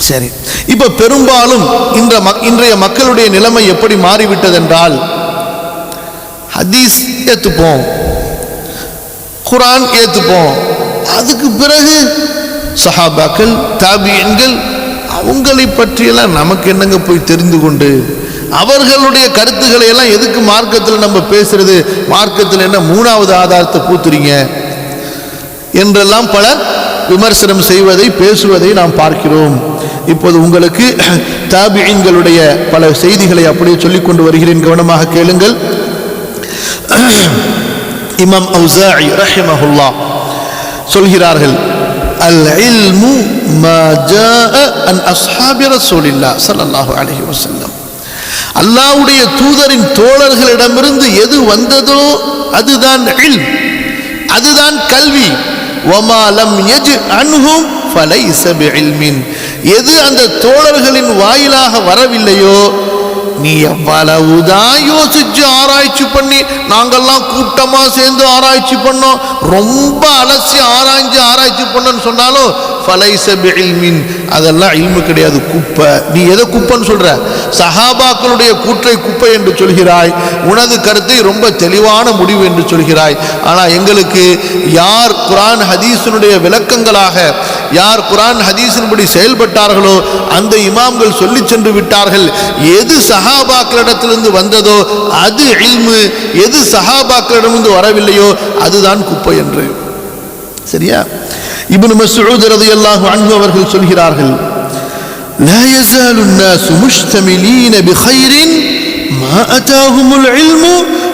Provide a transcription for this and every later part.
சரி. இப்போ பெரும்பாலும் இன்ற மக்- இன்றைய மக்களுடைய நிலைமை எப்படி மாறிவிட்டதென்றால் ஹதீஸ் ஏற்றுப்போம் குரான் ஏற்றுப்போம் அதுக்கு பிறகு சஹாபாக்கள் தாபியன்கள் அவங்களை பற்றியெல்லாம் நமக்கு என்னங்க போய் தெரிந்து கொண்டு அவர்களுடைய கருத்துக்களை எல்லாம் எதுக்கு மார்க்கத்தில் நம்ம பேசுறது? மார்க்கத்தில் என்ன மூணாவது ஆதாரத்தை பூத்துறீங்க? என்றெல்லாம் பலர் விமர்சனம் செய்வதை பேசுவதை நாம் பார்க்கிறோம். இப்போது உங்களுக்கு தாபியங்களுடைய பல செய்திகளை அப்படியே சொல்லிக் கொண்டு வருகிறேன். கவனமாக கேளுங்கள். இமாம் அவுசாஇ ரஹிமஹுல்லா சொல்கிறார்கள் அல் இல்மு மா ஜாஅ அன் அஸ்ஹாபி ரசூலில்லாஹ் ஸல்லல்லாஹு அலைஹி வஸல்லம். அல்லாஹ்வுடைய தூதரின் தோழர்களிடமிருந்து எது வந்ததோ அதுதான் இல்ம் அதுதான் கல்வி. வமா லம் யஜ் அன்ஹும் ஃபலைஸ பிஇல்மின். எது அந்த தோழர்களின் வாயிலாக வரவில்லையோ நீ எவ்வளவுதான் யோசிச்சு ஆராய்ச்சி பண்ணி நாங்கள்லாம் கூட்டமாக சேர்ந்து ஆராய்ச்சி பண்ணோம் ரொம்ப அலசி ஆராய்ஞ்சு ஆராய்ச்சி பண்ணோன்னு சொன்னாலும் ஃபலைசபில்மின் அதெல்லாம் இல்மு கிடையாது குப்பை. நீ எதை குப்பைன்னு சொல்கிற சஹாபாக்களுடைய கூற்றை குப்பை என்று சொல்கிறாய். உனது கருத்தை ரொம்ப தெளிவான முடிவு என்று சொல்கிறாய். ஆனால் எங்களுக்கு யார் குரான் ஹதீஸினுடைய விளக்கங்களாக யார் குரான் ஹதீஸின்படி செயல்பட்டார்களோ அந்த இமாம்கள் சொல்லி சென்று விட்டார்கள் எது சஹாபாக்களிடத்திலிருந்து வந்ததோ அது இல்மு எது சஹாபாக்களிடமிருந்து வரவில்லையோ அதுதான் குப்பை என்று சரியா இப்னு மஸ்ஊத் ரலியல்லாஹு அன்ஹு அவர்கள் சொல்கிறார்கள் لا يزال الناس مشتملين بخير ما أتاهم العلم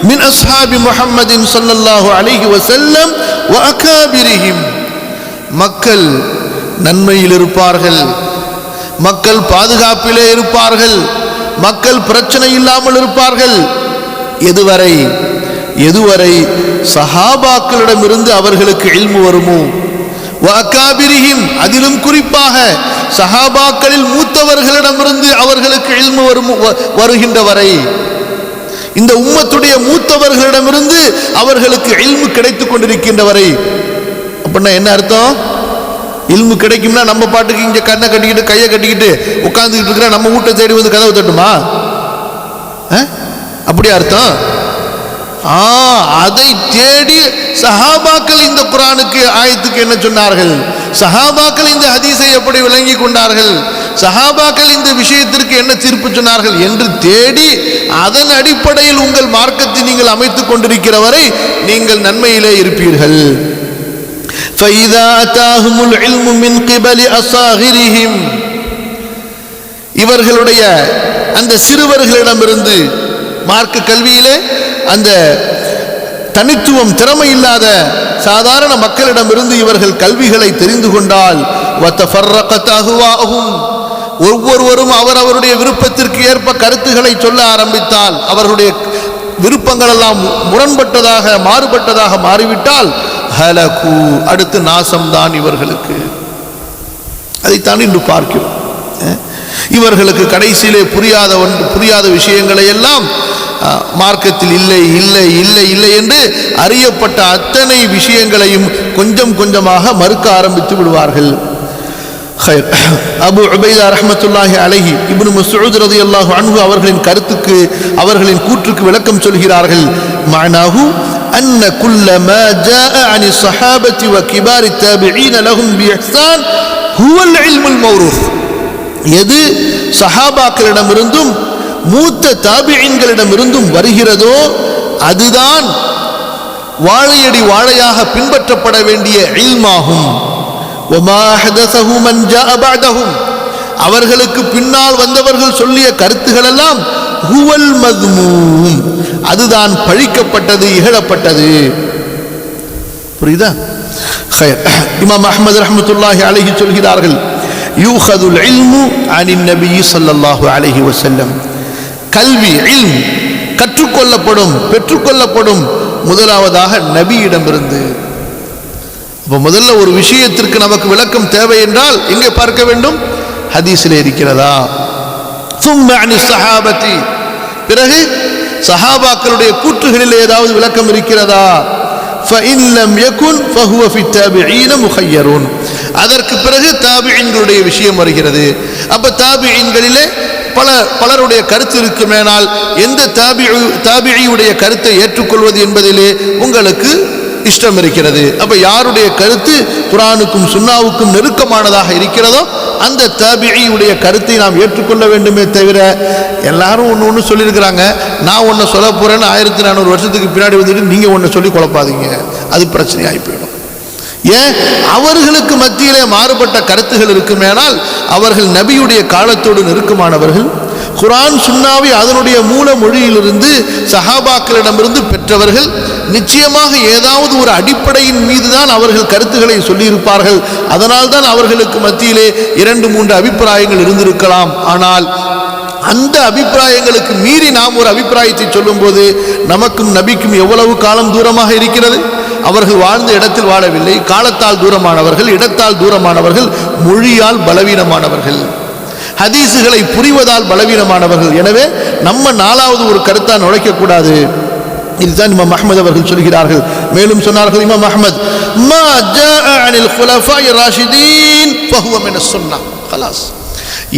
من أصحاب محمد صلى الله عليه وسلم وأكابرهم மக்கள் நன்மையில் இருப்பார்கள். மக்கள் பாதுகாப்பிலே இருப்பார்கள். மக்கள் பிரச்சனை இல்லாமல் இருப்பார்கள். எதுவரை எதுவரை சஹாபாக்களிடமிருந்து அவர்களுக்கு இல்மு வருமோ? வாக்காபிரிஹிம் அதிலும் குறிப்பாக சஹாபாக்களில் மூத்தவர்களிடமிருந்து அவர்களுக்கு இல்மு வரும் வருகின்ற வரை இந்த உம்மத்துடைய மூத்தவர்களிடமிருந்து அவர்களுக்கு இல்மு கிடைத்துக் கொண்டிருக்கின்ற வரை அப்படின்னா என்ன அர்த்தம்? இல்மு கிடைக்கும்னா நம்ம பாட்டுக்கு இங்கே கண்ணை கட்டிக்கிட்டு கையை கட்டிக்கிட்டு உட்காந்துக்கிட்டு இருக்கிற நம்ம வீட்டை தேடி வந்து கதவு தட்டுமா? அப்படி அப்படியா அர்த்தம்? ஆ அதை தேடி சஹாபாக்கள் இந்த குரானுக்கு ஆயத்துக்கு என்ன சொன்னார்கள்? சஹாபாக்கள் இந்த ஹதீஸை எப்படி விளங்கி கொண்டார்கள்? சஹாபாக்கள் இந்த விஷயத்திற்கு என்ன தீர்ப்பு சொன்னார்கள் என்று தேடி அதன் அடிப்படையில் உங்கள் மார்க்கத்தை நீங்கள் அமைத்துக் கொண்டிருக்கிற வரை நீங்கள் நன்மையிலே இருப்பீர்கள். فإذا أتاهم العلم من قبل أصاغرهم இவர்களுடைய அந்த சிறுவர்களிடமிருந்து மார்க்க கல்வியிலே அந்த தனித்துவம் திறமை இல்லாத சாதாரண மக்களிடமிருந்து இவர்கள் கல்விகளை தெரிந்து கொண்டால் وَتَفَرَّقَتْ أَهْوَاؤُهُمْ ஒவ்வொருவரும் அவரவருடைய விருப்பத்திற்கு ஏற்ப கருத்துக்களை சொல்ல ஆரம்பித்தால் அவர்களுடைய விருப்பங்கள் எல்லாம் முரண்பட்டதாக மாறுபட்டதாக மாறிவிட்டால் ஹலகு அடுத்து நாசம்தான் இவர்களுக்கு. அதைத்தான் இன்று பார்க்கிறோம். இவர்களுக்கு கடைசியிலே புரியாத ஒன்று புரியாத விஷயங்களை எல்லாம் மார்க்கத்தில் இல்லை இல்லை இல்லை இல்லை என்று அறியப்பட்ட அத்தனை விஷயங்களையும் கொஞ்சம் கொஞ்சமாக மறுக்க ஆரம்பித்து விடுவார்கள். அபு உபைதா ரஹமத்துல்லாஹி அலஹி இப்னு மசூத் ரதி அன்பு அவர்களின் கருத்துக்கு அவர்களின் கூற்றுக்கு விளக்கம் சொல்கிறார்கள். மானாகு أن كل ما جاء عن الصحابة وكبار التابعين لهم بإحسان هو العلم الموروث எது சஹாபாக்களிடமிருந்தும் மூத்த தாபியின்களிடமிருந்தும் வருகிறதோ அதுதான் வாழையடி வாழையாக பின்பற்றப்பட வேண்டிய இல்மாகும் وما أحدثه من جاء بعدهم அவர்களுக்கு பின்னால் வந்தவர்கள் சொல்லிய கருத்துகள் எல்லாம் ஹுவல் மதுமூம் அதுதான் பழிக்கப்பட்டது இகழப்பட்டது. புரியுதா? இமாம் அஹமது ரஹமத்துல்லாஹி அழகி சொல்கிறார்கள் யூஹதுல் இல்மு அனின் நபி சல்லாஹு அலஹி வசல்லம் கல்வி இல் கற்றுக்கொள்ளப்படும் பெற்றுக்கொள்ளப்படும் முதலாவதாக நபியிடமிருந்து. இப்போ முதல்ல ஒரு விஷயத்திற்கு நமக்கு விளக்கம் தேவை என்றால் எங்கே பார்க்க வேண்டும்? ஹதீஸில் இருக்கிறதா? சஹாபத்தி. பிறகு சஹாபாக்களுடைய கூற்றுகளில் ஏதாவது விளக்கம் இருக்கிறதா? அதற்கு பிறகு தாபியின்களுடைய விஷயம் வருகிறது. அப்ப தாபியின்களிலே பல பலருடைய கருத்து இருக்குமேனால் எந்த தாபி தாபியுடைய கருத்தை ஏற்றுக்கொள்வது என்பதிலே உங்களுக்கு இஷ்டம் இருக்கிறது. அப்ப யாருடைய கருத்து குரானுக்கும் சுண்ணாவுக்கும் நெருக்கமானதாக இருக்கிறதோ அந்த தாபியுடைய கருத்தை நாம் ஏற்றுக்கொள்ள வேண்டுமே தவிர எல்லாரும் ஒன்று ஒன்று சொல்லியிருக்கிறாங்க. நான் ஒன்று சொல்ல போகிறேன்னு ஆயிரத்தி நானூறு வருஷத்துக்கு பின்னாடி வந்துட்டு நீங்கள் ஒன்று சொல்லி குழப்பாதீங்க. அது பிரச்சனையாகி போயிடும். ஏன்? அவர்களுக்கு மத்தியிலே மாறுபட்ட கருத்துகள் இருக்குமேனால் அவர்கள் நபியுடைய காலத்தோடு நெருக்கமானவர்கள் குரான் சுண்ணாவை அதனுடைய மூல மொழியிலிருந்து சஹாபாக்களிடமிருந்து பெற்றவர்கள் நிச்சயமாக ஏதாவது ஒரு அடிப்படையின் மீது தான் அவர்கள் கருத்துக்களை சொல்லியிருப்பார்கள். அதனால் தான் அவர்களுக்கு மத்தியிலே இரண்டு மூன்று அபிப்பிராயங்கள் இருந்திருக்கலாம். ஆனால் அந்த அபிப்பிராயங்களுக்கு மீறி நாம் ஒரு அபிப்பிராயத்தை சொல்லும்போது நமக்கும் நபிக்கும் எவ்வளவு காலம் தூரமாக இருக்கிறது? அவர்கள் வாழ்ந்த இடத்தில் வாழவில்லை. காலத்தால் தூரமானவர்கள் இடத்தால் தூரமானவர்கள் மொழியால் பலவீனமானவர்கள். ஹதீஸுகளை புரிவதால் பலவீனமானவர்கள் எனவே நம்ம நாலாவது ஒரு கருத்தா நுழைக்கக்கூடாது இதுதான் இமாம் அஹ்மத் அவர்கள் சொல்கிறார்கள் மேலும் சொன்னார்கள் இமாம் அஹ்மத் மா ஜாஅ அனில் குலஃபாய் ராஷிதீன் ஃபஹுவ மின சுன்னா خلاص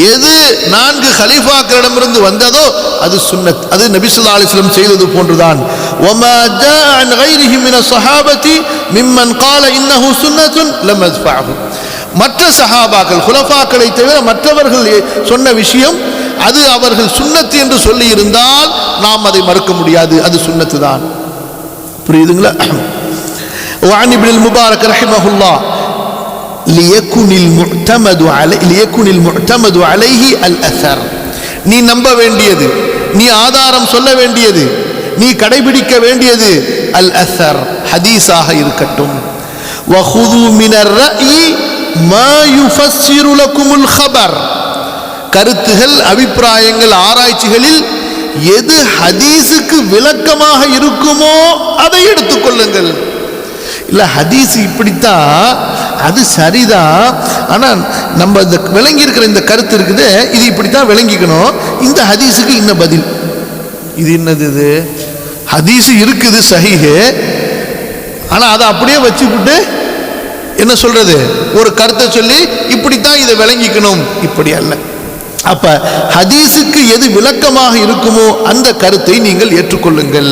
எது நான்கு ஹலீஃபாக்களிடமிருந்து வந்ததோ அது சுன்னத் அது நபி ஸல்லல்லாஹு அலைஹி வஸல்லம் செய்தது போன்றுதான் وما جاء عن غيره من الصحابه ممن قال انه سنه لم يدفعه மற்ற சஹாபாக்கள் குலஃபாக்களை தவிர மற்றவர்கள் சொன்ன விஷயம் அது அவர்கள் சுன்னத்து என்று சொல்லி இருந்தால் நாம் அதை மறுக்க முடியாது அது சுன்னத்து தான் புரியுதுங்களா وعن ابن المبارك رحمه الله ليكن المعتمد عليه ليكن المعتمد عليه الاثر நீ நம்ப வேண்டியது நீ ஆதாரம் சொல்ல வேண்டியது நீ கடைபிடிக்க வேண்டியது அல் அசர் ஹதீஸாக இருக்கட்டும் وخذوا من الرأي ஹபர் கருத்துகள் அபிப்பிராயங்கள் ஆராய்ச்சிகளில் எது ஹதீஸுக்கு விளக்கமாக இருக்குமோ அதை எடுத்துக்கொள்ளுங்கள் இல்லை ஹதீஸ் இப்படித்தான் அது சரிதான் ஆனால் நம்ம இந்த விளங்கியிருக்கிற இந்த கருத்து இருக்குது இது இப்படித்தான் விளங்கிக்கணும். இந்த ஹதீஸுக்கு இன்ன பதில். இது என்னது இது? ஹதீஸு இருக்குது சஹிஹு. ஆனால் அதை அப்படியே வச்சுக்கிட்டு என்ன சொல்றது? ஒரு கருத்தை சொல்லி இப்படித்தான் இதை விளங்கிக்கணும். இப்படி அல்ல. அப்ப ஹதீஸுக்கு எது விளக்கமாக இருக்குமோ அந்த கருத்தை நீங்கள் ஏற்றுக்கொள்ளுங்கள்.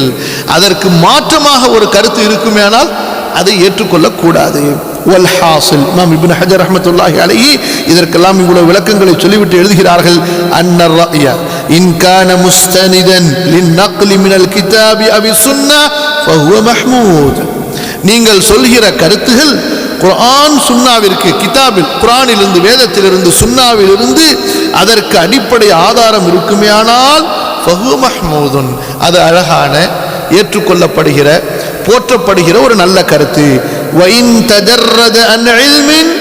அதற்கு மாற்றமாக ஒரு கருத்து இருக்குமேனால் அதை ஏற்றுக்கொள்ளக்கூடாது. வல் ஹாசில். இமாம் ஹஜர் அஹமத்துல்லாஹி அலையி இதற்கெல்லாம் இவ்வளவு விளக்கங்களை சொல்லிவிட்டு எழுதுகிறார்கள். அன்னர் ரஅய. இன் கான முஸ்தனிதன் லின்னக்லி மினல் கிதாபி அபி சுன்னா ஃபஹுவ மஹ்மூத். நீங்கள் சொல்கிற கருத்துகள் குரான் சுன்னாவிற்கு கிதாபில் குரானிலிருந்து வேதத்திலிருந்து சுன்னாவிலிருந்து அதற்கு அடிப்படை ஆதாரம் இருக்குமே ஆனால் ஃபஹு மஹ்மூதுன் அது அழகான ஏற்றுக்கொள்ளப்படுகிற போற்றப்படுகிற ஒரு நல்ல கருத்து. வைன் தஜர்ரத அன் இல்மின்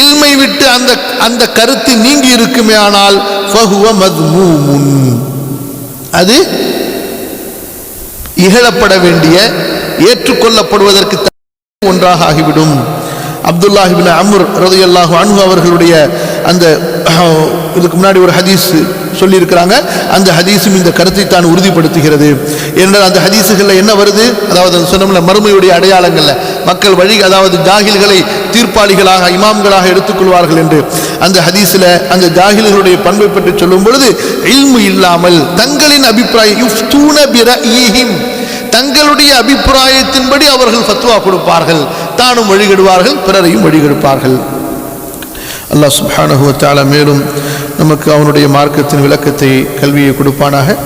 இல்மை விட்டு அந்த அந்த கருத்து நீங்கி இருக்குமே ஆனால் ஃபஹுவ மத்மூமுன். அது இகழப்பட வேண்டிய ஏற்றுக்கொள்ளப்படுவதற்கு ஒன்றாக ஆகிவிடும் அப்துல்லாஹிபின் அம்ர் ரதையல்லாஹு அன்ஹு அவர்களுடைய அந்த இதுக்கு முன்னாடி ஒரு ஹதீஸ் சொல்லியிருக்கிறாங்க. அந்த ஹதீஸும் இந்த கருத்தை தான் உறுதிப்படுத்துகிறது. ஏனென்றால் அந்த ஹதீஸுகளில் என்ன வருது? அதாவது சொன்னோம்ல மறுமையுடைய அடையாளங்களில். மக்கள் வழி அதாவது ஜாகில்களை தீர்ப்பாளிகளாக இமாம்களாக எடுத்துக்கொள்வார்கள் என்று. அந்த ஹதீஸில் அந்த ஜாகில்களுடைய பண்பை பற்றி சொல்லும் பொழுது இல்மு இல்லாமல் தங்களின் அபிப்பிராயம் யுஃப்தூன பிரஈஹிம். தங்களுடைய அபிப்பிராயத்தின்படி அவர்கள் ஃபத்வா கொடுப்பார்கள். தானும் வழிகெடுவார்கள் பிறரையும் வழிகெடுப்பார்கள். அல்லாஹ் சுப்ஹானஹு மேலும் நமக்கு அவனுடைய மார்க்கத்தின் விளக்கத்தை கல்வியை கொடுப்பானாக.